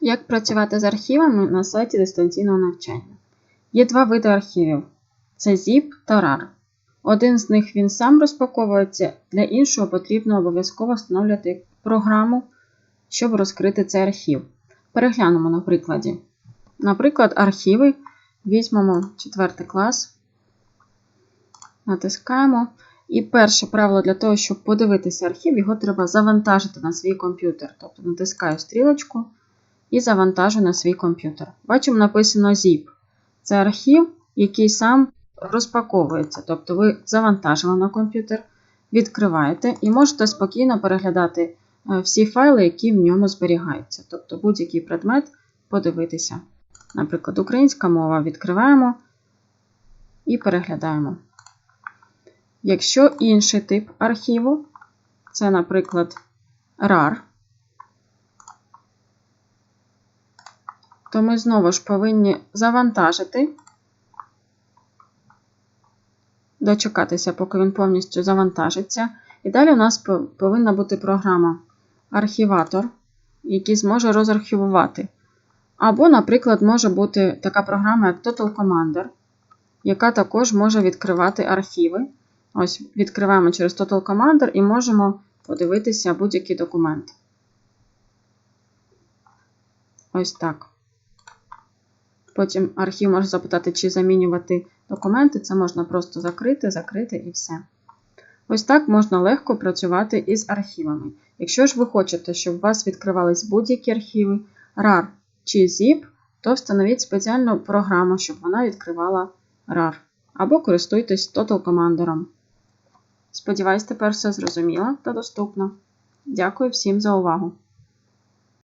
Як працювати з архівами на сайті дистанційного навчання? Є два види архівів: це ZIP та RAR. Один з них він сам розпаковується, для іншого потрібно обов'язково встановлювати програму, щоб розкрити цей архів. Переглянемо на прикладі. Наприклад, архіви. Візьмемо 4 клас, натискаємо. І перше правило для того, щоб подивитися архів, його треба завантажити на свій комп'ютер. Тобто натискаю стрілочку і завантажу на свій комп'ютер. Бачимо, написано ZIP. Це архів, який сам розпаковується. Тобто ви завантажили на комп'ютер, відкриваєте і можете спокійно переглядати е, всі файли, які в ньому зберігаються. Тобто будь-який предмет подивитися. Наприклад, українська мова відкриваємо і переглядаємо. Якщо інший тип архіву, це, наприклад, RAR, то ми знову ж повинні завантажити, дочекатися, поки він повністю завантажиться. І далі у нас повинна бути програма архіватор, який зможе розархівувати. Або, наприклад, може бути така програма, як Total Commander, яка також може відкривати архіви. Ось, відкриваємо через Total Commander і можемо подивитися будь-який документ. Ось так. Потім архів може запитати, чи замінювати документи. Це можна просто закрити, закрити і все. Ось так можна легко працювати із архівами. Якщо ж ви хочете, щоб у вас відкривались будь-які архіви, RAR чи ZIP, то встановіть спеціальну програму, щоб вона відкривала RAR. Або користуйтесь Total Commander. Сподіваюсь, тепер все зрозуміло та доступно. Дякую всім за увагу!